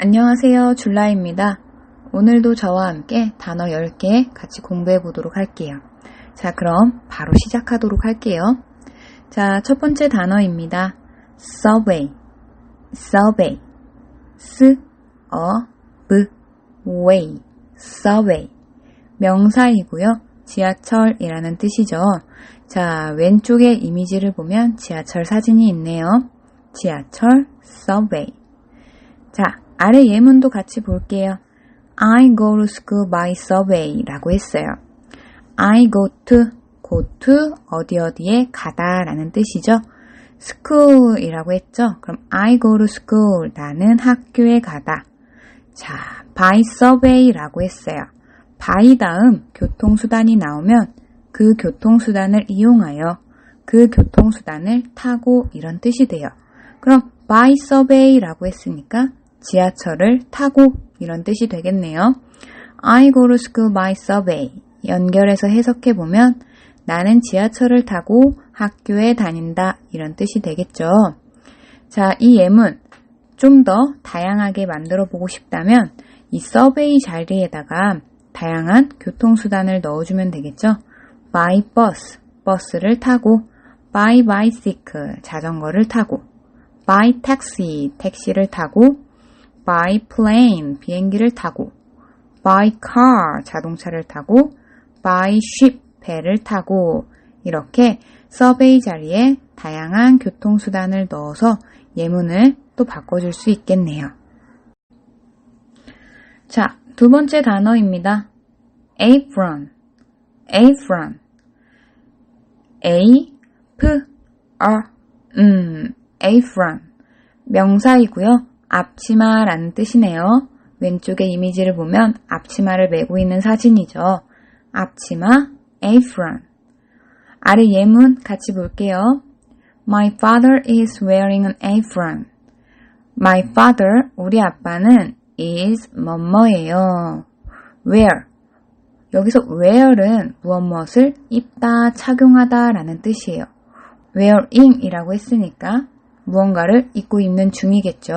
안녕하세요. 줄라입니다. 오늘도 저와 함께 단어 10개 같이 공부해 보도록 할게요. 자, 그럼 바로 시작하도록 할게요. 자, 첫 번째 단어입니다. subway, subway, s, 어, b, way, subway. 명사이고요. 지하철이라는 뜻이죠. 자, 왼쪽에 이미지를 보면 지하철 사진이 있네요. 지하철, subway. 자, 아래 예문도 같이 볼게요. I go to school by subway 라고 했어요. I go to, go to 어디 어디에 가다 라는 뜻이죠. school이라고 했죠. 그럼 I go to school 나는 학교에 가다. 자, by subway 라고 했어요. by 다음 교통수단이 나오면 그 교통수단을 이용하여 그 교통수단을 타고 이런 뜻이 돼요. 그럼 by subway 라고 했으니까 지하철을 타고 이런 뜻이 되겠네요. I go to school by subway. 연결해서 해석해 보면 나는 지하철을 타고 학교에 다닌다 이런 뜻이 되겠죠. 자, 이 예문 좀 더 다양하게 만들어 보고 싶다면 이 서베이 자리에다가 다양한 교통수단을 넣어주면 되겠죠. by bus, 버스를 타고 by bicycle, 자전거를 타고 by taxi, 택시를 타고 by plane, 비행기를 타고 by car, 자동차를 타고 by ship, 배를 타고 이렇게 서베이 자리에 다양한 교통수단을 넣어서 예문을 또 바꿔줄 수 있겠네요. 자, 두 번째 단어입니다. apron, apron, a, p, r, 음, apron. 명사이고요. 앞치마라는 뜻이네요. 왼쪽에 이미지를 보면 앞치마를 메고 있는 사진이죠. 앞치마, apron. 아래 예문 같이 볼게요. My father is wearing an apron. My father, 우리 아빠는 is 뭐뭐예요. wear. 여기서 wear은 무엇 무엇을 입다, 착용하다 라는 뜻이에요. wearing 이라고 했으니까 무언가를 입고 있는 중이겠죠.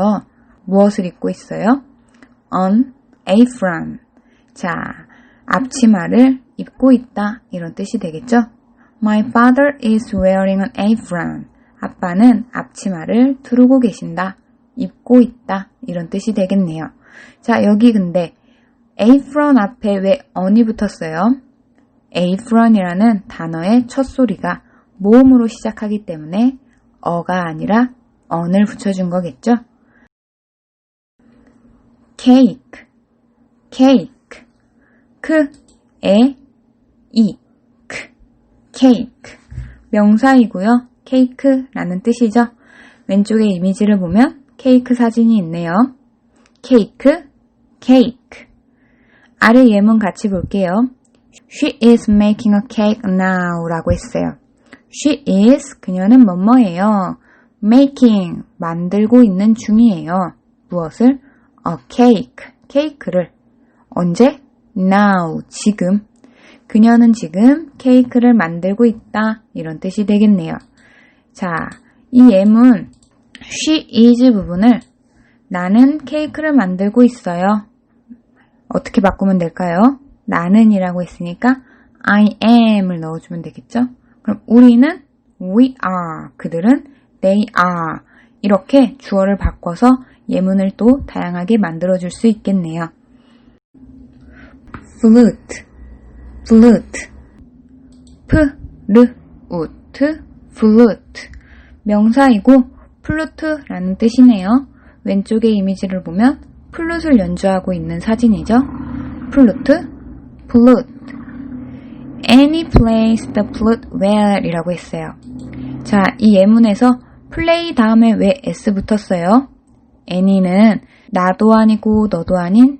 무엇을 입고 있어요? on apron. 자, 앞치마를 입고 있다. 이런 뜻이 되겠죠? My father is wearing an apron. 아빠는 앞치마를 두르고 계신다. 입고 있다. 이런 뜻이 되겠네요. 자, 여기 근데 apron 앞에 왜 on이 붙었어요? apron이라는 단어의 첫 소리가 모음으로 시작하기 때문에 어가 아니라 on을 붙여준 거겠죠? 케이크, 케이크, 크, 에, 이, 크, 케이크. 명사이고요. 케이크라는 뜻이죠. 왼쪽에 이미지를 보면 케이크 사진이 있네요. 케이크, 케이크. 아래 예문 같이 볼게요. She is making a cake now 라고 했어요. She is, 그녀는 뭐뭐예요. making, 만들고 있는 중이에요. 무엇을? A cake, 케이크를. 언제? now, 지금. 그녀는 지금 케이크를 만들고 있다. 이런 뜻이 되겠네요. 자, 이 예문 she is 부분을 나는 케이크를 만들고 있어요. 어떻게 바꾸면 될까요? 나는이라고 했으니까 I am을 넣어주면 되겠죠? 그럼 우리는 we are, 그들은 they are 이렇게 주어를 바꿔서 예문을 또 다양하게 만들어줄 수 있겠네요. flute, flute, 우트, flute. 명사이고 플루트라는 뜻이네요. 왼쪽에 이미지를 보면 플룻을 연주하고 있는 사진이죠. 플루트, flute. Any plays the flute well 이라고 했어요. 자, 이 예문에서 play 다음에 왜 s 붙었어요? Any는 나도 아니고 너도 아닌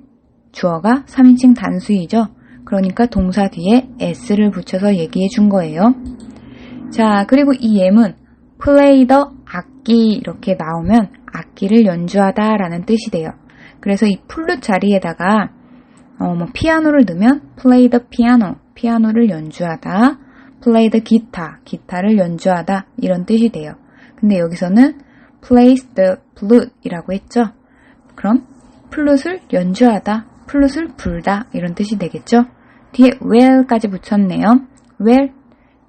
주어가 3인칭 단수이죠. 그러니까 동사 뒤에 s를 붙여서 얘기해 준 거예요. 자, 그리고 이 예문 play the 악기 이렇게 나오면 악기를 연주하다 라는 뜻이 돼요. 그래서 이 플룻 자리에다가 어, 뭐 피아노를 넣으면 play the piano, 피아노를 연주하다, play the guitar, 기타를 연주하다 이런 뜻이 돼요. 근데 여기서는 plays the flute 이라고 했죠. 그럼 플룻을 연주하다, 플룻을 불다 이런 뜻이 되겠죠? 뒤에 well까지 붙였네요. well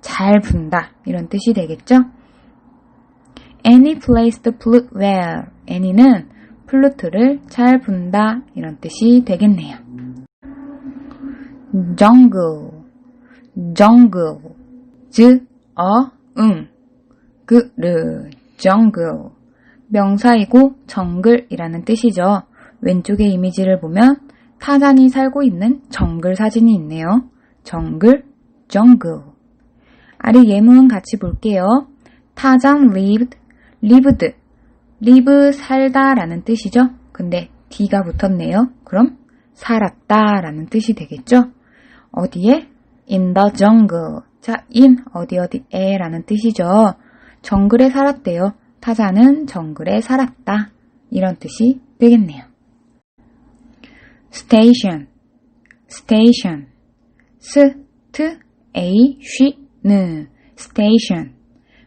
잘 분다 이런 뜻이 되겠죠? Annie plays the flute well. Annie는 플루트를 잘 분다 이런 뜻이 되겠네요. jungle, jungle, 즈, 어, 응, 그, 르, jungle. 명사이고 정글이라는 뜻이죠. 왼쪽의 이미지를 보면 타잔이 살고 있는 정글 사진이 있네요. 정글, jungle. 아래 예문 같이 볼게요. 타잔 lived, lived, live 살다 라는 뜻이죠. 근데 D가 붙었네요. 그럼 살았다 라는 뜻이 되겠죠. 어디에? in the jungle. 자, in 어디 어디에 라는 뜻이죠. 정글에 살았대요. 타자는 정글에 살았다. 이런 뜻이 되겠네요. station, station, 스, 트, 에이, 쉬, 느, station.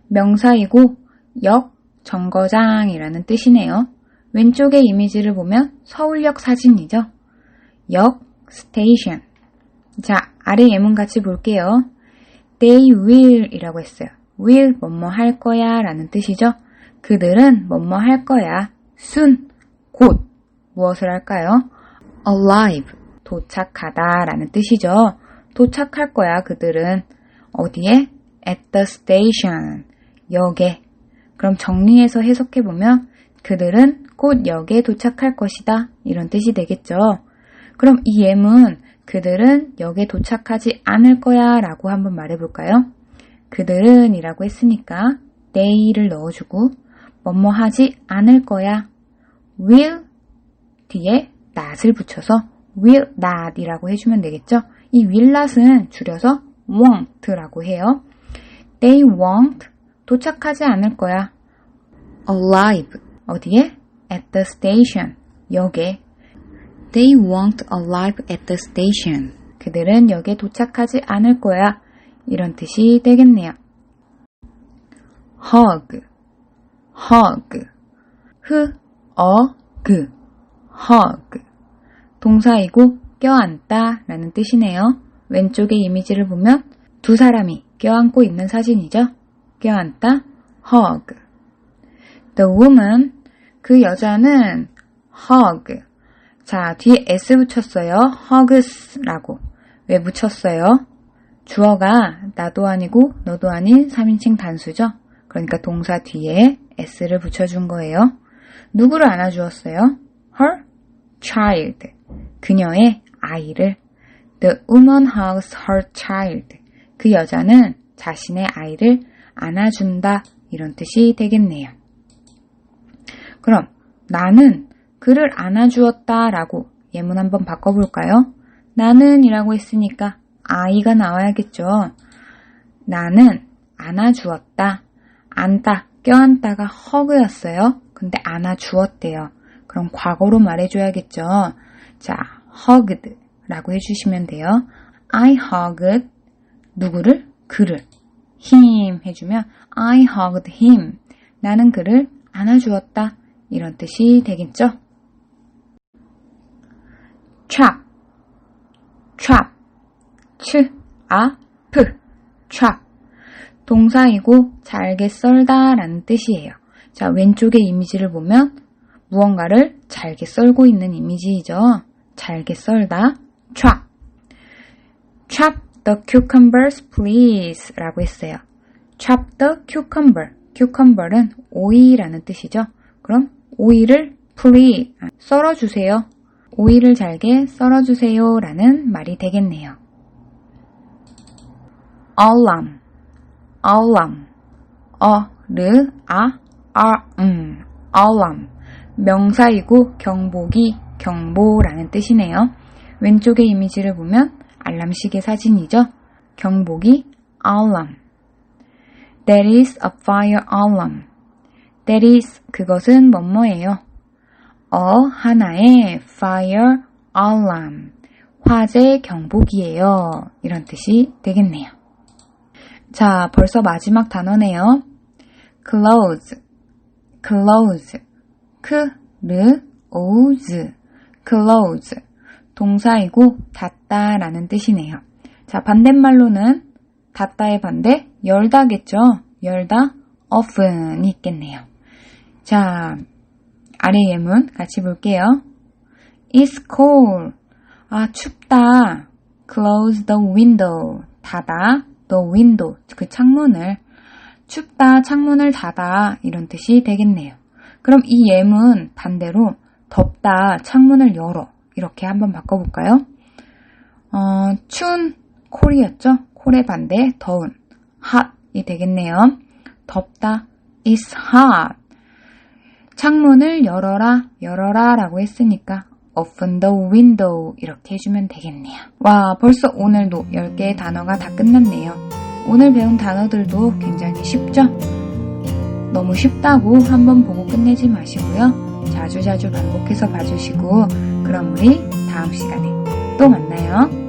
명사이고 역, 정거장이라는 뜻이네요. 왼쪽의 이미지를 보면 서울역 사진이죠. 역, station. 자, 아래 예문 같이 볼게요. They will 이라고 했어요. will 뭐뭐 할 거야 라는 뜻이죠. 그들은 뭐뭐 할 거야. soon, 곧 무엇을 할까요? arrive, 도착하다 라는 뜻이죠. 도착할 거야 그들은 어디에? at the station, 역에. 그럼 정리해서 해석해보면 그들은 곧 역에 도착할 것이다 이런 뜻이 되겠죠. 그럼 이 예문 그들은 역에 도착하지 않을 거야 라고 한번 말해볼까요? 그들은 이라고 했으니까 they를 넣어주고 뭐뭐 하지 않을 거야 will 뒤에 not을 붙여서 will not 이라고 해주면 되겠죠? 이 will not은 줄여서 won't라고 해요. they won't 도착하지 않을 거야. arrive 어디에? at the station 역에 They won't arrive at the station. 그들은 역에 도착하지 않을 거야. 이런 뜻이 되겠네요. hug, hug, 흐, 어, 그, hug. 동사이고 껴안다 라는 뜻이네요. 왼쪽의 이미지를 보면 두 사람이 껴안고 있는 사진이죠. 껴안다, hug. The woman, 그 여자는 hug. 자, 뒤에 s 붙였어요. hugs라고. 왜 붙였어요? 주어가 나도 아니고 너도 아닌 3인칭 단수죠. 그러니까 동사 뒤에 s를 붙여준 거예요. 누구를 안아주었어요? her child. 그녀의 아이를. The woman hugs her child. 그 여자는 자신의 아이를 안아준다. 이런 뜻이 되겠네요. 그럼 나는 그를 안아주었다 라고 예문 한번 바꿔볼까요? 나는 이라고 했으니까 아이가 나와야겠죠. 나는 안아주었다. 안다, 껴안다가 허그였어요. 근데 안아주었대요. 그럼 과거로 말해줘야겠죠. 자, hugged 라고 해주시면 돼요. I hugged 누구를? 그를. him 해주면 I hugged him. 나는 그를 안아주었다. 이런 뜻이 되겠죠. trap, trap, 츠, 아, 프, trap. 동사이고 잘게 썰다 라는 뜻이에요. 자, 왼쪽의 이미지를 보면 무언가를 잘게 썰고 있는 이미지이죠. 잘게 썰다, trap. Chop the cucumbers, please. 라고 했어요. Chop the cucumber. cucumber은 오이라는 뜻이죠. 그럼 오이를 please 썰어주세요. 오이를 잘게 썰어주세요. 라는 말이 되겠네요. alum, alum. 어, 르, 아, 아, 음, alum. 명사이고 경보기, 경보라는 뜻이네요. 왼쪽의 이미지를 보면 알람시계 사진이죠. 경보기 alarm. That is a fire alarm. That is 그것은 뭐뭐예요. 어 하나의 fire alarm. 화재 경보기예요. 이런 뜻이 되겠네요. 자, 벌써 마지막 단어네요. close, close, 크, 르, 오즈. close. 동사이고 닫다 라는 뜻이네요. 자, 반대말로는 닫다의 반대, 열다겠죠? 열다, often이 있겠네요. 자, 아래 예문 같이 볼게요. It's cold. 아, 춥다. Close the window. 닫아. The window. 그 창문을. 춥다. 창문을 닫아. 이런 뜻이 되겠네요. 그럼 이 예문 반대로 덥다. 창문을 열어. 이렇게 한번 바꿔볼까요? 어, 추운 콜이었죠? 콜의 반대 더운 hot이 되겠네요. 덥다. It's hot. 창문을 열어라, 열어라 라고 했으니까 open the window 이렇게 해주면 되겠네요. 와, 벌써 오늘도 10개의 단어가 다 끝났네요. 오늘 배운 단어들도 굉장히 쉽죠? 너무 쉽다고 한번 보고 끝내지 마시고요. 자주자주 반복해서 봐주시고 그럼 우리 다음 시간에 또 만나요.